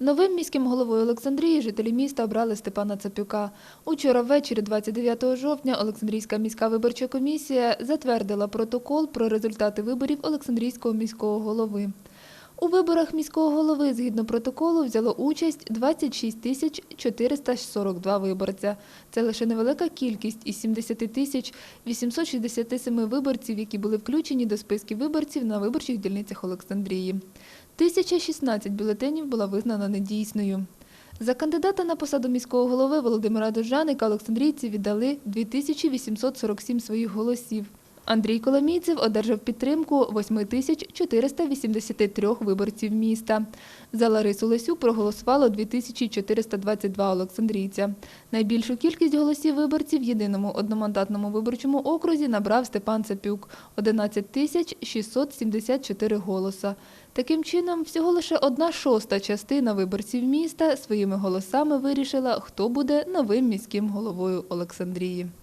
Новим міським головою Олександрії жителі міста обрали Степана Цапюка. Учора ввечері, 29 жовтня, Олександрійська міська виборча комісія затвердила протокол про результати виборів Олександрійського міського голови. У виборах міського голови згідно протоколу взяло участь 26 тисяч 442 виборця. Це лише невелика кількість із 70 тисяч 867 виборців, які були включені до списків виборців на виборчих дільницях Олександрії. 1016 бюлетенів була визнана недійсною. За кандидата на посаду міського голови Володимира Дожаника олександрійці віддали 2847 своїх голосів. Андрій Коломійцев одержав підтримку 8483 виборців міста. За Ларису Лесю проголосувало 2422 олександрійця. Найбільшу кількість голосів виборців в єдиному одномандатному виборчому окрузі набрав Степан Цапюк – 11 тисяч 674 голоса. Таким чином, всього лише одна шоста частина виборців міста своїми голосами вирішила, хто буде новим міським головою Олександрії.